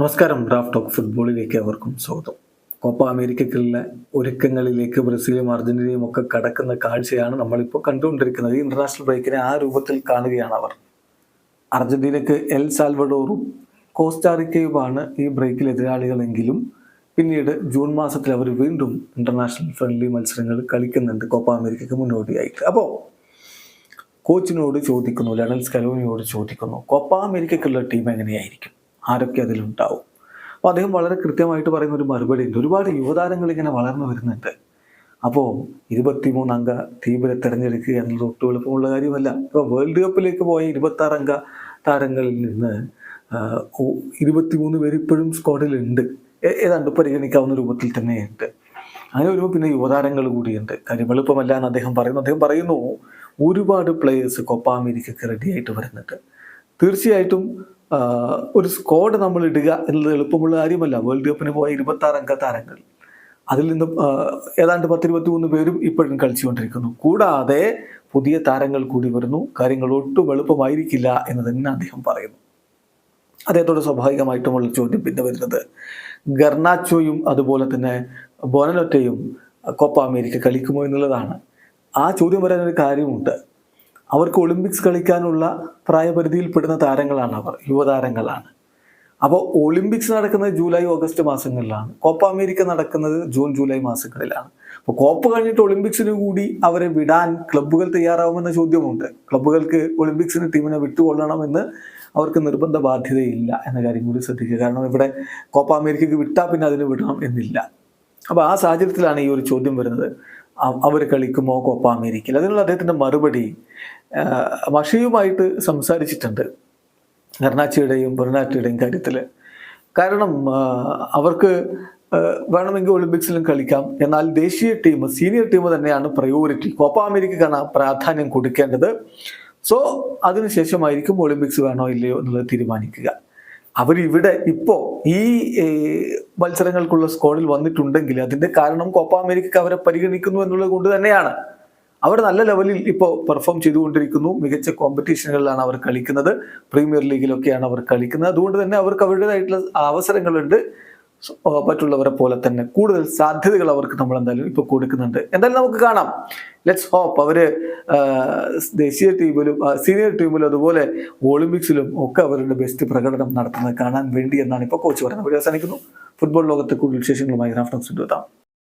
നമസ്കാരം draft talk ഫുട്ബോളിലേക്ക് അവർക്കും സ്വാഗതം. കോപ്പ അമേരിക്കക്കുള്ള ഒരുക്കങ്ങളിലേക്ക് ബ്രസീലും അർജന്റീനയും ഒക്കെ കടക്കുന്ന കാഴ്ചയാണ് നമ്മളിപ്പോൾ കണ്ടുകൊണ്ടിരിക്കുന്നത്. ഈ ഇന്റർനാഷണൽ ബ്രേക്കിനെ ആ രൂപത്തിൽ കാണുകയാണ് അവർ. അർജന്റീനക്ക് എൽ സാൽവഡോറും കോസ്റ്റാറിക്കയുമാണ് ഈ ബ്രേക്കിൽ എതിരാളികളെങ്കിലും. പിന്നീട് ജൂൺ മാസത്തിൽ അവർ വീണ്ടും ഇന്റർനാഷണൽ ഫ്രണ്ട്ലി മത്സരങ്ങൾ കളിക്കുന്നുണ്ട് കോപ്പ അമേരിക്കയ്ക്ക് മുന്നോടിയായിട്ട്. അപ്പോൾ കോച്ചിനോട് ചോദിക്കുന്നു ലണൽ സ്കലോനിയോട് ചോദിക്കുന്നു കോപ്പ അമേരിക്കയ്ക്കുള്ള ടീം എങ്ങനെയായിരിക്കും? ആരൊക്കെ അതിലുണ്ടാവും. അപ്പോൾ അദ്ദേഹം വളരെ കൃത്യമായിട്ട് പറയുന്ന ഒരു മറുപടി ഉണ്ട്. ഒരുപാട് യുവതാരങ്ങൾ ഇങ്ങനെ വളർന്നു വരുന്നുണ്ട്. അപ്പോൾ അംഗ ടീമിനെ തിരഞ്ഞെടുക്കുക എന്നുള്ള ഒട്ടും എളുപ്പമുള്ള കാര്യമല്ല. ഇപ്പോൾ വേൾഡ് കപ്പിലേക്ക് പോയ ഇരുപത്തി അംഗ താരങ്ങളിൽ നിന്ന് ഇരുപത്തിമൂന്ന് പേര് ഇപ്പോഴും സ്ക്വാഡിലുണ്ട് ഏതാണ്ട് പരിഗണിക്കാവുന്ന രൂപത്തിൽ തന്നെയുണ്ട്. അങ്ങനെ വരുമ്പോൾ പിന്നെ യുവതാരങ്ങൾ കൂടിയുണ്ട്. കാര്യം എളുപ്പമല്ല എന്ന് അദ്ദേഹം പറയുന്നു. അദ്ദേഹം പറയുന്നു ഒരുപാട് പ്ലേയേഴ്സ് കൊപ്പ അമേരിക്കക്ക് റെഡി ആയിട്ട് വരുന്നുണ്ട്. തീർച്ചയായിട്ടും ഒരു സ്ക്വാഡ് നമ്മൾ ഇടുക എന്നുള്ളത് എളുപ്പമുള്ള കാര്യമല്ല. വേൾഡ് കപ്പിന് പോയ ഇരുപത്തി അംഗ താരങ്ങൾ. അതിൽ നിന്ന് ഏതാണ്ട് പത്തിരുപത്തി മൂന്ന് പേരും ഇപ്പോഴും കളിച്ചുകൊണ്ടിരിക്കുന്നു. കൂടാതെ പുതിയ താരങ്ങൾ കൂടി വരുന്നു. കാര്യങ്ങൾ ഒട്ടും എളുപ്പമായിരിക്കില്ല എന്ന് തന്നെ അദ്ദേഹം പറയുന്നു. അദ്ദേഹത്തോട് സ്വാഭാവികമായിട്ടുമുള്ള ചോദ്യം പിന്നെ വരുന്നത്. ഗർണാച്ചോയും അതുപോലെ തന്നെ ബോനലൊറ്റയും കോപ്പ അമേരിക്ക കളിക്കുമോ എന്നുള്ളതാണ്. ആ ചോദ്യം വരാനൊരു കാര്യമുണ്ട്. അവർക്ക് ഒളിമ്പിക്സ് കളിക്കാനുള്ള പ്രായപരിധിയിൽപ്പെടുന്ന താരങ്ങളാണ് അവർ യുവതാരങ്ങളാണ്. അപ്പോൾ ഒളിമ്പിക്സ് നടക്കുന്നത് ജൂലൈ ഓഗസ്റ്റ് മാസങ്ങളിലാണ്. കോപ്പ അമേരിക്ക നടക്കുന്നത് ജൂൺ ജൂലൈ മാസങ്ങളിലാണ്. അപ്പോൾ കോപ്പ കഴിഞ്ഞിട്ട് ഒളിമ്പിക്സിന് കൂടി അവരെ വിടാൻ ക്ലബ്ബുകൾ തയ്യാറാവുമെന്ന ചോദ്യമുണ്ട്. ക്ലബ്ബുകൾക്ക് ഒളിമ്പിക്സിന് ടീമിനെ വിട്ടുകൊള്ളണമെന്ന് അവർക്ക് നിർബന്ധ ബാധ്യതയില്ല എന്ന കാര്യം കൂടി ശ്രദ്ധിക്കുക. കാരണം ഇവിടെ കോപ്പ അമേരിക്കയ്ക്ക് വിട്ടാൽ പിന്നെ അതിന് വിടണം എന്നില്ല. അപ്പോൾ ആ സാഹചര്യത്തിലാണ് ഈ ഒരു ചോദ്യം വരുന്നത്. അവർ കളിക്കുമോ കോപ്പ അമേരിക്കയിൽ? അതിനുള്ള അദ്ദേഹത്തിന്റെ മറുപടി മഷിയുമായിട്ട് സംസാരിച്ചിട്ടുണ്ട്. കർണാച്ചിയുടെയും ബെർണാറ്റിയുടെയും കാര്യത്തിൽ കാരണം അവർക്ക് വേണമെങ്കിൽ ഒളിമ്പിക്സിലും കളിക്കാം. എന്നാൽ ദേശീയ ടീം സീനിയർ ടീം തന്നെയാണ് പ്രയോറിറ്റി കോപ്പ അമേരിക്കക്കാണ് പ്രാധാന്യം കൊടുക്കേണ്ടത്. സോ അതിനുശേഷമായിരിക്കും ഒളിമ്പിക്സ് വേണോ ഇല്ലയോ എന്നുള്ളത് തീരുമാനിക്കുക. അവരിവിടെ ഇപ്പോ ഈ മത്സരങ്ങൾക്കുള്ള സ്കോഡിൽ വന്നിട്ടുണ്ടെങ്കിൽ അതിന്റെ കാരണം കോപ്പ അമേരിക്കക്ക് അവരെ പരിഗണിക്കുന്നു എന്നുള്ളത് കൊണ്ട് തന്നെയാണ്. അവർ നല്ല ലെവലിൽ ഇപ്പോൾ പെർഫോം ചെയ്തുകൊണ്ടിരിക്കുന്നു. മികച്ച കോമ്പറ്റീഷനുകളിലാണ് അവർ കളിക്കുന്നത്. പ്രീമിയർ ലീഗിലൊക്കെയാണ് അവർ കളിക്കുന്നത്. അതുകൊണ്ട് തന്നെ അവർക്ക് അവരുടേതായിട്ടുള്ള അവസരങ്ങളുണ്ട്. മറ്റുള്ളവരെ പോലെ തന്നെ കൂടുതൽ സാധ്യതകൾ അവർക്ക് നമ്മൾ എന്തായാലും ഇപ്പോൾ കൊടുക്കുന്നുണ്ട്. എന്തായാലും നമുക്ക് കാണാം. ലെറ്റ്സ് ഹോപ്പ് അവർ ദേശീയ ടീമിലും സീനിയർ ടീമിലും അതുപോലെ ഒളിമ്പിക്സിലും ഒക്കെ അവരുടെ ബെസ്റ്റ് പ്രകടനം നടത്തുന്നത് കാണാൻ വേണ്ടി എന്നാണ് ഇപ്പോൾ കോച്ച് പറയുന്നത്. അവർ അവസാനിക്കുന്നു. ഫുട്ബോൾ ലോകത്തെ കൂടുതൽ വിശേഷങ്ങളുമായി റാഫ്റ്റോക്സ് എത്താം